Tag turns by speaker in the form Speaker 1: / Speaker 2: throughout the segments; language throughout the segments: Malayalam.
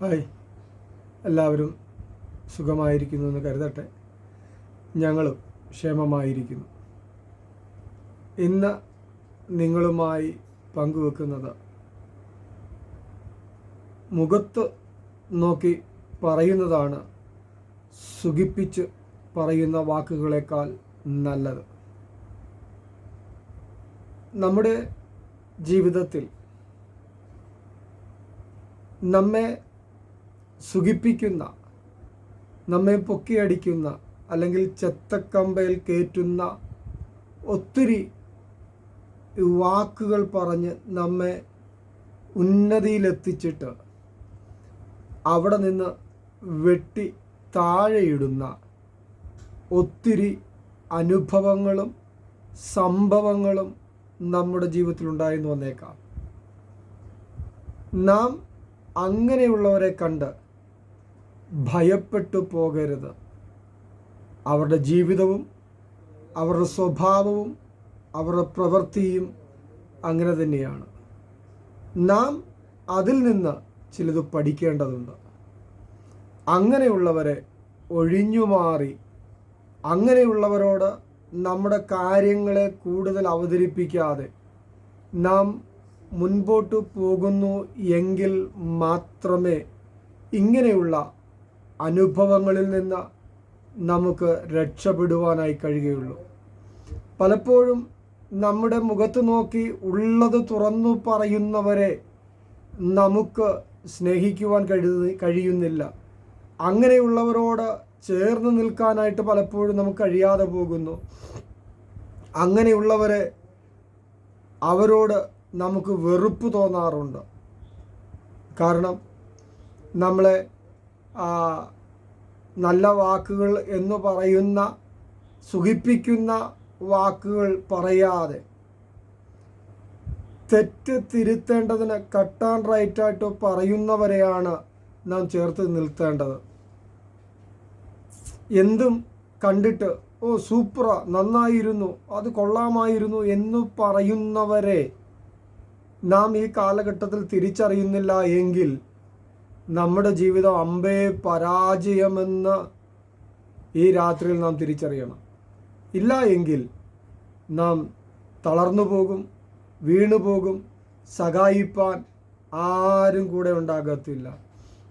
Speaker 1: ഹായ്. എല്ലാവരും സുഖമായിരിക്കുന്നു എന്ന് കരുതട്ടെ. ഞങ്ങളും ക്ഷേമമായിരിക്കുന്നു. ഇന്ന് നിങ്ങളുമായി പങ്കുവെക്കുന്നത് മുഖത്ത് നോക്കി പറയുന്നതാണ് സുഖിപ്പിച്ച് പറയുന്ന വാക്കുകളേക്കാൾ നല്ലത്. നമ്മുടെ ജീവിതത്തിൽ നമ്മെ സുഖിപ്പിക്കുന്ന നമ്മെ പൊക്കിയടിക്കുന്ന അല്ലെങ്കിൽ ചെത്തക്കമ്പയിൽ കയറ്റുന്ന ഒത്തിരി വാക്കുകൾ പറഞ്ഞ് നമ്മെ ഉന്നതിയിലെത്തിച്ചിട്ട് അവിടെ നിന്ന് വെട്ടി താഴെയിടുന്ന ഒത്തിരി അനുഭവങ്ങളും സംഭവങ്ങളും നമ്മുടെ ജീവിതത്തിൽ ഉണ്ടായെന്ന് വന്നേക്കാം. നാം അങ്ങനെയുള്ളവരെ കണ്ട് ഭയപ്പെട്ടു പോകരുത് അവരുടെ ജീവിതവും അവരുടെ സ്വഭാവവും അവരുടെ പ്രവൃത്തിയും അങ്ങനെ തന്നെയാണ്. നാം അതിൽ നിന്ന് ചിലത് പഠിക്കേണ്ടതുണ്ട്. അങ്ങനെയുള്ളവരെ ഒഴിഞ്ഞുമാറി അങ്ങനെയുള്ളവരോട് നമ്മുടെ കാര്യങ്ങളെ കൂടുതൽ അവതരിപ്പിക്കാതെ നാം മുൻപോട്ട് പോകുന്നു എങ്കിൽ മാത്രമേ ഇങ്ങനെയുള്ള അനുഭവങ്ങളിൽ നിന്ന് നമുക്ക് രക്ഷപ്പെടുവാനായി കഴിയുകയുള്ളൂ. പലപ്പോഴും നമ്മുടെ മുഖത്ത് നോക്കി ഉള്ളത് തുറന്നു പറയുന്നവരെ നമുക്ക് സ്നേഹിക്കുവാൻ കഴിയുന്ന കഴിയുന്നില്ല. അങ്ങനെയുള്ളവരോട് ചേർന്ന് നിൽക്കാനായിട്ട് പലപ്പോഴും നമുക്ക് കഴിയാതെ പോകുന്നു. അങ്ങനെയുള്ളവരെ അവരോട് നമുക്ക് വെറുപ്പ് തോന്നാറുണ്ട്. കാരണം നമ്മളെ നല്ല വാക്കുകൾ എന്ന് പറയുന്ന സുഖിപ്പിക്കുന്ന വാക്കുകൾ പറയാതെ തെറ്റ് തിരുത്തേണ്ടതിന് കട്ട് ആൻഡ് റൈറ്റായിട്ട് പറയുന്നവരെയാണ് നാം ചേർത്ത് നിർത്തേണ്ടത് എന്തും കണ്ടിട്ട് ഓ സൂപ്പറ നന്നായിരുന്നു അത് കൊള്ളാമായിരുന്നു എന്ന് പറയുന്നവരെ നാം ഈ കാലഘട്ടത്തിൽ തിരിച്ചറിയുന്നില്ല എങ്കിൽ നമ്മുടെ ജീവിതം അമ്പേ പരാജയമെന്ന് ഈ രാത്രിയിൽ നാം തിരിച്ചറിയണം. ഇല്ല എങ്കിൽ നാം തളർന്നു പോകും വീണു പോകും സഹായിപ്പാൻ ആരും കൂടെ ഉണ്ടാകത്തില്ല.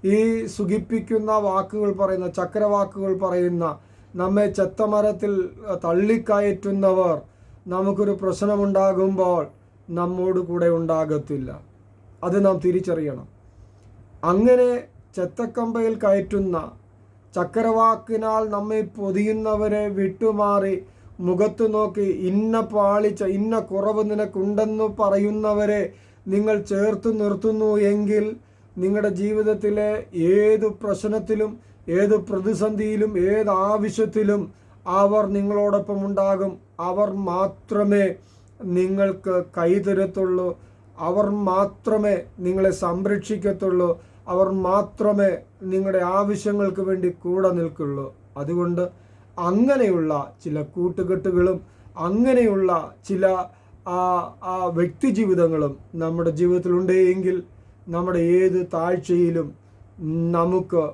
Speaker 1: ഈ സുഖിപ്പിക്കുന്ന വാക്കുകൾ പറയുന്ന ചക്രവാക്കുകൾ പറയുന്ന നമ്മെ ചെത്തമരത്തിൽ തള്ളിക്കയറ്റുന്നവർ നമുക്കൊരു പ്രശ്നമുണ്ടാകുമ്പോൾ നമ്മോട് കൂടെ ഉണ്ടാകത്തില്ല. അത് നാം തിരിച്ചറിയണം. അങ്ങനെ ചെത്തക്കമ്പയിൽ കയറ്റുന്ന ചക്രവാക്കിനാൽ നമ്മെ പൊതിയുന്നവരെ വിട്ടുമാറി മുഖത്തു നോക്കി ഇന്ന പാളിച്ച ഇന്ന കുറവ് നിനക്കുണ്ടെന്ന് പറയുന്നവരെ നിങ്ങൾ ചേർത്ത് നിർത്തുന്നു എങ്കിൽ നിങ്ങളുടെ ജീവിതത്തിലെ ഏത് പ്രശ്നത്തിലും ഏത് പ്രതിസന്ധിയിലും ഏത് ആവശ്യത്തിലും അവർ നിങ്ങളോടൊപ്പം ഉണ്ടാകും. അവർ മാത്രമേ നിങ്ങൾക്ക് കൈതരത്തുള്ളൂ അവർ മാത്രമേ നിങ്ങളെ സംരക്ഷിക്കത്തുള്ളൂ. അവർ മാത്രമേ നിങ്ങളുടെ ആവശ്യങ്ങൾക്ക് വേണ്ടി കൂടെ നിൽക്കുള്ളൂ. അതുകൊണ്ട് അങ്ങനെയുള്ള ചില കൂട്ടുകെട്ടുകളും അങ്ങനെയുള്ള ചില ആ വ്യക്തി ജീവിതങ്ങളും നമ്മുടെ ജീവിതത്തിലുണ്ടെങ്കിൽ നമ്മുടെ ഏത് താഴ്ചയിലും നമുക്ക്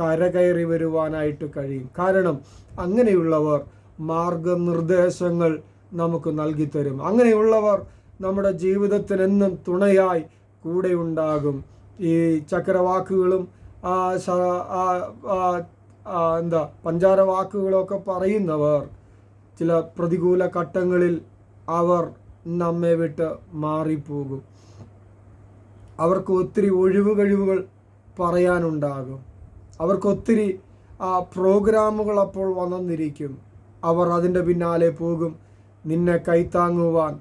Speaker 1: കരകയറി വരുവാനായിട്ട് കഴിയും. കാരണം അങ്ങനെയുള്ളവർ മാർഗനിർദ്ദേശങ്ങൾ നമുക്ക് നൽകിത്തരും. അങ്ങനെയുള്ളവർ നമ്മുടെ ജീവിതത്തിനെന്നും തുണയായി കൂടെ ഉണ്ടാകും. ഈ ചക്രവാക്കുകളും എന്താ പഞ്ചാര വാക്കുകളൊക്കെ പറയുന്നവർ ചില പ്രതികൂല ഘട്ടങ്ങളിൽ അവർ നമ്മെ വിട്ട് മാറിപ്പോകും. അവർക്ക് ഒത്തിരി ഒഴിവ് കഴിവുകൾ പറയാനുണ്ടാകും അവർക്കൊത്തിരി പ്രോഗ്രാമുകൾ അപ്പോൾ വന്നിരിക്കും. അവർ അതിന്റെ പിന്നാലെ പോകും. നിന്നെ കൈത്താങ്ങുവാൻ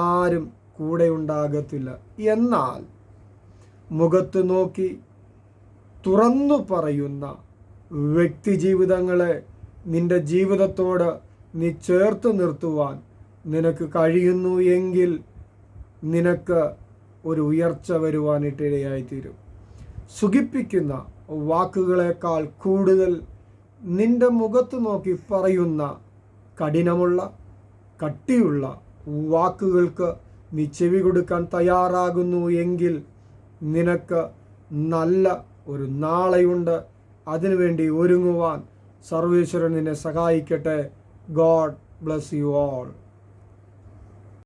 Speaker 1: ആരും കൂടെ ഉണ്ടാകത്തില്ല. എന്നാൽ മുഖത്ത് നോക്കി തുറന്നു പറയുന്ന വ്യക്തി ജീവിതങ്ങളെ നിന്റെ ജീവിതത്തോട് നീ ചേർത്ത് നിർത്തുവാൻ നിനക്ക് കഴിയുന്നു എങ്കിൽ നിനക്ക് ഒരു ഉയർച്ച വരുവാനിട്ടിടയായിത്തീരും സുഖിപ്പിക്കുന്ന വാക്കുകളേക്കാൾ കൂടുതൽ നിന്റെ മുഖത്ത് നോക്കി പറയുന്ന കഠിനമുള്ള കട്ടിയുള്ള വാക്കുകൾക്ക് നീ ചെവി കൊടുക്കാൻ തയ്യാറാകുന്നു എങ്കിൽ നിനക്ക് നല്ല ഒരു നാളെയുണ്ട്. അതിനുവേണ്ടി ഒരുങ്ങുവാൻ സർവേശ്വരൻ നിന്നെ സഹായിക്കട്ടെ. God bless you all